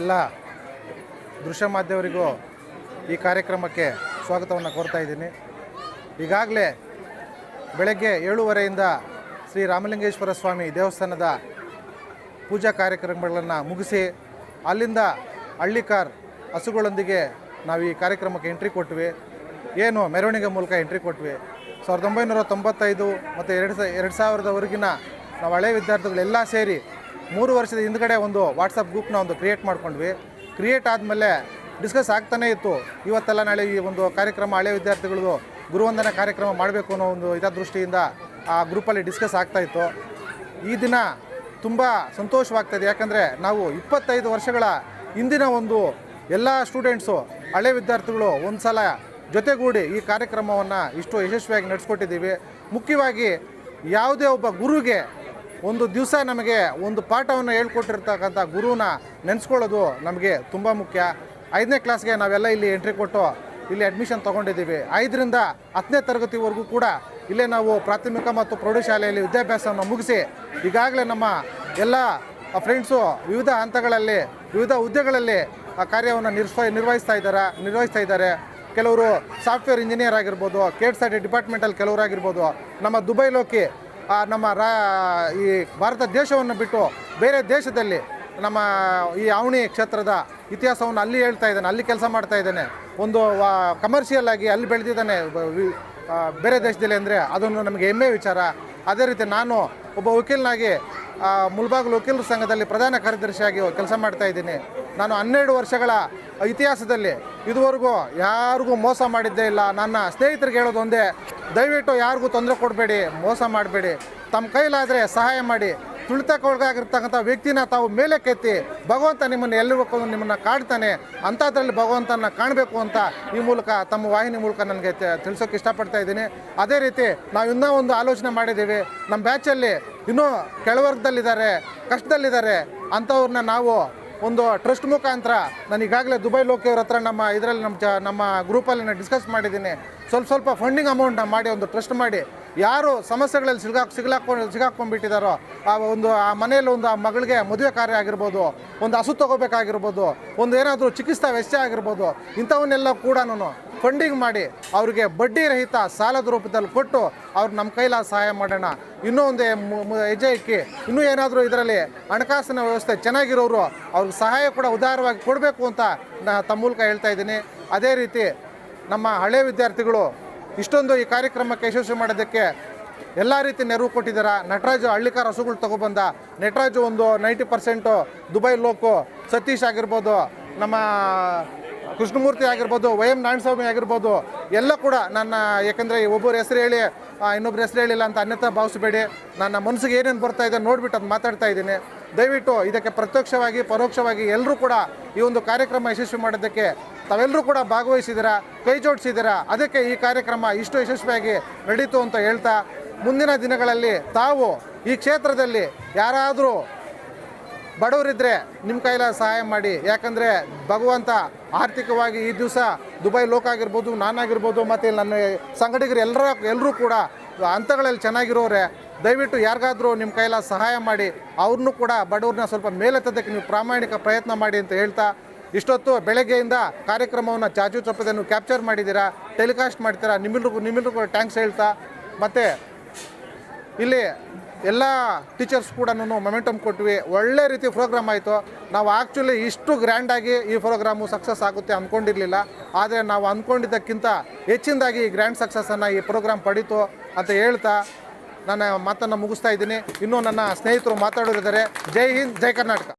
ಎಲ್ಲ ದೃಶ್ಯ ಮಾಧ್ಯಮರಿಗೂ ಈ ಕಾರ್ಯಕ್ರಮಕ್ಕೆ ಸ್ವಾಗತವನ್ನು ಕೋರ್ತಾ ಇದ್ದೀನಿ. ಈಗಾಗಲೇ ಬೆಳಗ್ಗೆ ಏಳುವರೆಯಿಂದ ಶ್ರೀ ರಾಮಲಿಂಗೇಶ್ವರ ಸ್ವಾಮಿ ದೇವಸ್ಥಾನದ ಪೂಜಾ ಕಾರ್ಯಕ್ರಮಗಳನ್ನು ಮುಗಿಸಿ ಅಲ್ಲಿಂದ ಹಳ್ಳಿಕಾರ್ ಹಸುಗಳೊಂದಿಗೆ ನಾವು ಈ ಕಾರ್ಯಕ್ರಮಕ್ಕೆ ಎಂಟ್ರಿ ಕೊಟ್ವಿ. ಏನು ಮೆರವಣಿಗೆ ಮೂಲಕ ಎಂಟ್ರಿ ಕೊಟ್ವಿ. ಸಾವಿರದ ಒಂಬೈನೂರ ತೊಂಬತ್ತೈದು ಮತ್ತು ಎರಡು ಸ, ಎರಡು ಸಾವಿರದವರೆಗಿನ ನಾವು ಹಳೆ ವಿದ್ಯಾರ್ಥಿಗಳೆಲ್ಲ ಸೇರಿ ಮೂರು ವರ್ಷದ ಹಿಂದ್ಗಡೆ ಒಂದು ವಾಟ್ಸಪ್ ಗ್ರೂಪ್ನ ಒಂದು ಕ್ರಿಯೇಟ್ ಮಾಡ್ಕೊಂಡ್ವಿ. ಕ್ರಿಯೇಟ್ ಆದಮೇಲೆ ಡಿಸ್ಕಸ್ ಆಗ್ತಾನೇ ಇತ್ತು. ಇವತ್ತೆಲ್ಲ ನಾಳೆ ಈ ಒಂದು ಕಾರ್ಯಕ್ರಮ, ಹಳೆ ವಿದ್ಯಾರ್ಥಿಗಳದು ಗುರುವಂದನ ಕಾರ್ಯಕ್ರಮ ಮಾಡಬೇಕು ಅನ್ನೋ ಒಂದು ಇದ ದೃಷ್ಟಿಯಿಂದ ಆ ಗ್ರೂಪಲ್ಲಿ ಡಿಸ್ಕಸ್ ಆಗ್ತಾ ಇತ್ತು. ಈ ದಿನ ತುಂಬ ಸಂತೋಷವಾಗ್ತದೆ. ಯಾಕಂದರೆ ನಾವು ಇಪ್ಪತ್ತೈದು ವರ್ಷಗಳ ಹಿಂದಿನ ಒಂದು ಎಲ್ಲ ಸ್ಟೂಡೆಂಟ್ಸು ಹಳೆ ವಿದ್ಯಾರ್ಥಿಗಳು ಒಂದು ಸಲ ಜೊತೆಗೂಡಿ ಈ ಕಾರ್ಯಕ್ರಮವನ್ನು ಇಷ್ಟು ಯಶಸ್ವಿಯಾಗಿ ನಡೆಸ್ಕೊಟ್ಟಿದ್ದೀವಿ. ಮುಖ್ಯವಾಗಿ ಯಾವುದೇ ಒಬ್ಬ ಗುರುಗೆ ಒಂದು ದಿವಸ ನಮಗೆ ಒಂದು ಪಾಠವನ್ನು ಹೇಳ್ಕೊಟ್ಟಿರ್ತಕ್ಕಂಥ ಗುರುನ ನೆನೆಸ್ಕೊಳ್ಳೋದು ನಮಗೆ ತುಂಬ ಮುಖ್ಯ. ಐದನೇ ಕ್ಲಾಸ್ಗೆ ನಾವೆಲ್ಲ ಇಲ್ಲಿ ಎಂಟ್ರಿ ಕೊಟ್ಟು ಇಲ್ಲಿ ಅಡ್ಮಿಷನ್ ತೊಗೊಂಡಿದ್ದೀವಿ. ಐದರಿಂದ ಹತ್ತನೇ ತರಗತಿವರೆಗೂ ಕೂಡ ಇಲ್ಲೇ ನಾವು ಪ್ರಾಥಮಿಕ ಮತ್ತು ಪ್ರೌಢಶಾಲೆಯಲ್ಲಿ ವಿದ್ಯಾಭ್ಯಾಸವನ್ನು ಮುಗಿಸಿ ಈಗಾಗಲೇ ನಮ್ಮ ಎಲ್ಲ ಫ್ರೆಂಡ್ಸು ವಿವಿಧ ಹಂತಗಳಲ್ಲಿ, ವಿವಿಧ ಹುದ್ದೆಗಳಲ್ಲಿ ಆ ಕಾರ್ಯವನ್ನು ನಿರ್ವ ನಿರ್ವಹಿಸ್ತಾ ಇದ್ದಾರೆ ನಿರ್ವಹಿಸ್ತಾ ಇದ್ದಾರೆ. ಕೆಲವರು ಸಾಫ್ಟ್ವೇರ್ ಇಂಜಿನಿಯರ್ ಆಗಿರ್ಬೋದು ಕೇಟ್ ಸೈಡ್ ಡಿಪಾರ್ಟ್ಮೆಂಟಲ್ಲಿ ಕೆಲವರಾಗಿರ್ಬೋದು. ನಮ್ಮ ದುಬೈಲೋಕಿ ನಮ್ಮ ರಾ, ಈ ಭಾರತ ದೇಶವನ್ನು ಬಿಟ್ಟು ಬೇರೆ ದೇಶದಲ್ಲಿ ನಮ್ಮ ಈ ಅವಣಿ ಕ್ಷೇತ್ರದ ಇತಿಹಾಸವನ್ನು ಅಲ್ಲಿ ಹೇಳ್ತಾ ಇದ್ದಾನೆ, ಅಲ್ಲಿ ಕೆಲಸ ಮಾಡ್ತಾ ಇದ್ದಾನೆ. ಒಂದು ಕಮರ್ಷಿಯಲ್ ಆಗಿ ಅಲ್ಲಿ ಬೆಳೆದಿದ್ದಾನೆ ಬೇರೆ ದೇಶದಲ್ಲಿ ಅಂದರೆ ಅದೊಂದು ನಮಗೆ ಹೆಮ್ಮೆ ವಿಚಾರ. ಅದೇ ರೀತಿ ನಾನು ಒಬ್ಬ ವಕೀಲನಾಗಿ ಮುಲ್ಬಾಗಿಲು ವಕೀಲರ ಸಂಘದಲ್ಲಿ ಪ್ರಧಾನ ಕಾರ್ಯದರ್ಶಿಯಾಗಿ ಕೆಲಸ ಮಾಡ್ತಾ ಇದ್ದೀನಿ. ನಾನು ಹನ್ನೆರಡು ವರ್ಷಗಳ ಇತಿಹಾಸದಲ್ಲಿ ಇದುವರೆಗೂ ಯಾರಿಗೂ ಮೋಸ ಮಾಡಿದ್ದೇ ಇಲ್ಲ. ನನ್ನ ಸ್ನೇಹಿತರಿಗೆ ಹೇಳೋದು ಒಂದೇ ದಯವಿಟ್ಟು ಯಾರಿಗೂ ತೊಂದರೆ ಕೊಡಬೇಡಿ, ಮೋಸ ಮಾಡಬೇಡಿ. ತಮ್ಮ ಕೈಲಾದರೆ ಸಹಾಯ ಮಾಡಿ. ತುಳಿತಕ್ಕೊಳಗಾಗಿರ್ತಕ್ಕಂಥ ವ್ಯಕ್ತಿನ ತಾವು ಮೇಲೆ ಕೆತ್ತಿ, ಭಗವಂತ ನಿಮ್ಮನ್ನು ಎಲ್ಲರಿಗೂ ನಿಮ್ಮನ್ನು ಕಾಡ್ತಾನೆ, ಅಂಥದ್ರಲ್ಲಿ ಭಗವಂತನ ಕಾಣಬೇಕು ಅಂತ ಈ ಮೂಲಕ ತಮ್ಮ ವಾಹಿನಿ ಮೂಲಕ ನನಗೆ ತಿಳಿಸೋಕೆ ಇಷ್ಟಪಡ್ತಾ ಇದ್ದೀನಿ. ಅದೇ ರೀತಿ ನಾವು ಇನ್ನೂ ಒಂದು ಆಲೋಚನೆ ಮಾಡಿದ್ದೀವಿ. ನಮ್ಮ ಬ್ಯಾಚಲ್ಲಿ ಇನ್ನೂ ಕೆಳವರ್ಗದಲ್ಲಿದ್ದಾರೆ, ಕಷ್ಟದಲ್ಲಿದ್ದಾರೆ, ಅಂಥವ್ರನ್ನ ನಾವು ಒಂದು ಟ್ರಸ್ಟ್ ಮುಖಾಂತರ ನಾನು ಈಗಾಗಲೇ ದುಬೈ ಲೋಕಿಯವ್ರ ಹತ್ರ ನಮ್ಮ ಇದರಲ್ಲಿ ನಮ್ಮ ಚ ನಮ್ಮ ಗ್ರೂಪಲ್ಲಿ ನಾನು ಡಿಸ್ಕಸ್ ಮಾಡಿದ್ದೀನಿ. ಸ್ವಲ್ಪ ಸ್ವಲ್ಪ ಫಂಡಿಂಗ್ ಅಮೌಂಟ್ನ ಮಾಡಿ ಒಂದು ಟ್ರಸ್ಟ್ ಮಾಡಿ. ಯಾರು ಸಮಸ್ಯೆಗಳಲ್ಲಿ ಸಿಗಾಕ್ ಸಿಗ್ಲಾಕೊಂಡು ಸಿಗಾಕೊಂಡ್ಬಿಟ್ಟಿದ್ದಾರೋ ಆ ಒಂದು, ಆ ಮನೆಯಲ್ಲಿ ಒಂದು, ಆ ಮಗಳಿಗೆ ಮದುವೆ ಕಾರ್ಯ ಆಗಿರ್ಬೋದು, ಒಂದು ಹಸು ತಗೋಬೇಕಾಗಿರ್ಬೋದು, ಒಂದು ಏನಾದರೂ ಚಿಕಿತ್ಸಾ ವೆಚ್ಚ ಆಗಿರ್ಬೋದು, ಇಂಥವನ್ನೆಲ್ಲ ಕೂಡ ನಾನು ಫಂಡಿಂಗ್ ಮಾಡಿ ಅವರಿಗೆ ಬಡ್ಡಿ ರಹಿತ ಸಾಲದ ರೂಪದಲ್ಲಿ ಕೊಟ್ಟು ಅವ್ರು ನಮ್ಮ ಕೈಲ ಸಹಾಯ ಮಾಡೋಣ. ಇನ್ನೂ ಒಂದು ಹೆಜ್ಜೆ ಇಕ್ಕಿ ಇನ್ನೂ ಏನಾದರೂ ಇದರಲ್ಲಿ ಹಣಕಾಸಿನ ವ್ಯವಸ್ಥೆ ಚೆನ್ನಾಗಿರೋರು ಅವ್ರಿಗೆ ಸಹಾಯ ಕೂಡ ಉದಾರವಾಗಿ ಕೊಡಬೇಕು ಅಂತ ನಾ ತಮ್ಮ ಮೂಲಕ ಹೇಳ್ತಾ ಇದ್ದೀನಿ. ಅದೇ ರೀತಿ ನಮ್ಮ ಹಳೆ ವಿದ್ಯಾರ್ಥಿಗಳು ಇಷ್ಟೊಂದು ಈ ಕಾರ್ಯಕ್ರಮಕ್ಕೆ ಯಶಸ್ವಿ ಮಾಡೋದಕ್ಕೆ ಎಲ್ಲ ರೀತಿ ನೆರವು ಕೊಟ್ಟಿದ್ದಾರ? ನಟರಾಜು ಹಳ್ಳಿಕಾರ ಹಸುಗಳು ತಗೊಬಂದ, ನಟರಾಜು ಒಂದು ninety percent Dubai Loku Satish ಆಗಿರ್ಬೋದು, ನಮ್ಮ ಕೃಷ್ಣಮೂರ್ತಿ ಆಗಿರ್ಬೋದು, ವೈ ಎಂ ನಾರಾಯಣಸ್ವಾಮಿ ಆಗಿರ್ಬೋದು, ಎಲ್ಲ ಕೂಡ ನನ್ನ, ಯಾಕಂದರೆ ಒಬ್ಬರು ಹೆಸರು ಹೇಳಿ ಇನ್ನೊಬ್ರ ಹೆಸರು ಹೇಳಿಲ್ಲ ಅಂತ ಅನ್ಯತಾ ಭಾವಿಸಬೇಡಿ. ನನ್ನ ಮನಸ್ಸಿಗೆ ಏನೇನು ಬರ್ತಾ ಇದೆ ನೋಡಿಬಿಟ್ಟು ಅದು ಮಾತಾಡ್ತಾ ಇದ್ದೀನಿ. ದಯವಿಟ್ಟು ಇದಕ್ಕೆ ಪ್ರತ್ಯಕ್ಷವಾಗಿ, ಪರೋಕ್ಷವಾಗಿ ಎಲ್ಲರೂ ಕೂಡ ಈ ಒಂದು ಕಾರ್ಯಕ್ರಮ ಯಶಸ್ವಿ ಮಾಡೋದಕ್ಕೆ ತಾವೆಲ್ಲರೂ ಕೂಡ ಭಾಗವಹಿಸಿದ್ದೀರಾ? ಕೈ ಜೋಡಿಸಿದ್ದೀರಾ? ಅದಕ್ಕೆ ಈ ಕಾರ್ಯಕ್ರಮ ಇಷ್ಟು ಯಶಸ್ವಿಯಾಗಿ ನಡೀತು ಅಂತ ಹೇಳ್ತಾ ಮುಂದಿನ ದಿನಗಳಲ್ಲಿ ತಾವು ಈ ಕ್ಷೇತ್ರದಲ್ಲಿ ಯಾರಾದರೂ ಬಡವರಿದ್ದರೆ ನಿಮ್ಮ ಕೈಲ ಸಹಾಯ ಮಾಡಿ. ಯಾಕಂದರೆ ಭಗವಂತ ಆರ್ಥಿಕವಾಗಿ ಈ ದಿವಸ ದುಬೈ ಲೋಕ ಆಗಿರ್ಬೋದು ನಾನಾಗಿರ್ಬೋದು ಮತ್ತು ಇಲ್ಲಿ ನನ್ನ ಸಂಘಟಕರು ಎಲ್ಲರ, ಎಲ್ಲರೂ ಕೂಡ ಹಂತಗಳಲ್ಲಿ ಚೆನ್ನಾಗಿರೋರೆ, ದಯವಿಟ್ಟು ಯಾರಿಗಾದರೂ ನಿಮ್ಮ ಕೈಲ ಸಹಾಯ ಮಾಡಿ, ಅವ್ರನ್ನೂ ಕೂಡ ಬಡವ್ರನ್ನ ಸ್ವಲ್ಪ ಮೇಲೆತ್ತದಕ್ಕೆ ನೀವು ಪ್ರಾಮಾಣಿಕ ಪ್ರಯತ್ನ ಮಾಡಿ ಅಂತ ಹೇಳ್ತಾ ಇಷ್ಟೊತ್ತು ಬೆಳಗ್ಗೆಯಿಂದ ಕಾರ್ಯಕ್ರಮವನ್ನು ಚಾಚು ಚಪ್ಪದನ್ನು ಕ್ಯಾಪ್ಚರ್ ಮಾಡಿದ್ದೀರಾ, ಟೆಲಿಕಾಸ್ಟ್ ಮಾಡ್ತೀರಾ, ನಿಮ್ಮೆಲ್ರಿಗೂ ನಿಮ್ಮೆಲ್ರಿಗೂ ಟ್ಯಾಂಕ್ಸ್ ಹೇಳ್ತಾ, ಮತ್ತು ಇಲ್ಲಿ ಎಲ್ಲ ಟೀಚರ್ಸ್ ಕೂಡ ಮೊಮೆಂಟಮ್ ಕೊಟ್ವಿ. ಒಳ್ಳೆ ರೀತಿ ಪ್ರೋಗ್ರಾಮ್ ಆಯಿತು. ನಾವು ಆ್ಯಕ್ಚುಲಿ ಇಷ್ಟು ಗ್ರ್ಯಾಂಡಾಗಿ ಈ ಪ್ರೋಗ್ರಾಮು ಸಕ್ಸಸ್ ಆಗುತ್ತೆ ಅಂದ್ಕೊಂಡಿರಲಿಲ್ಲ ಆದರೆ ನಾವು ಅಂದ್ಕೊಂಡಿದ್ದಕ್ಕಿಂತ ಹೆಚ್ಚಿನದಾಗಿ ಈ ಗ್ರ್ಯಾಂಡ್ ಸಕ್ಸಸ್ಸನ್ನು ಈ ಪ್ರೋಗ್ರಾಮ್ ಪಡೀತು ಅಂತ ಹೇಳ್ತಾ ನನ್ನ ಮಾತನ್ನು ಮುಗಿಸ್ತಾ ಇದ್ದೀನಿ. ಇನ್ನೂ ನನ್ನ ಸ್ನೇಹಿತರು ಮಾತಾಡೋರಿದ್ದಾರೆ. ಜೈ ಹಿಂದ್, ಜೈ ಕರ್ನಾಟಕ.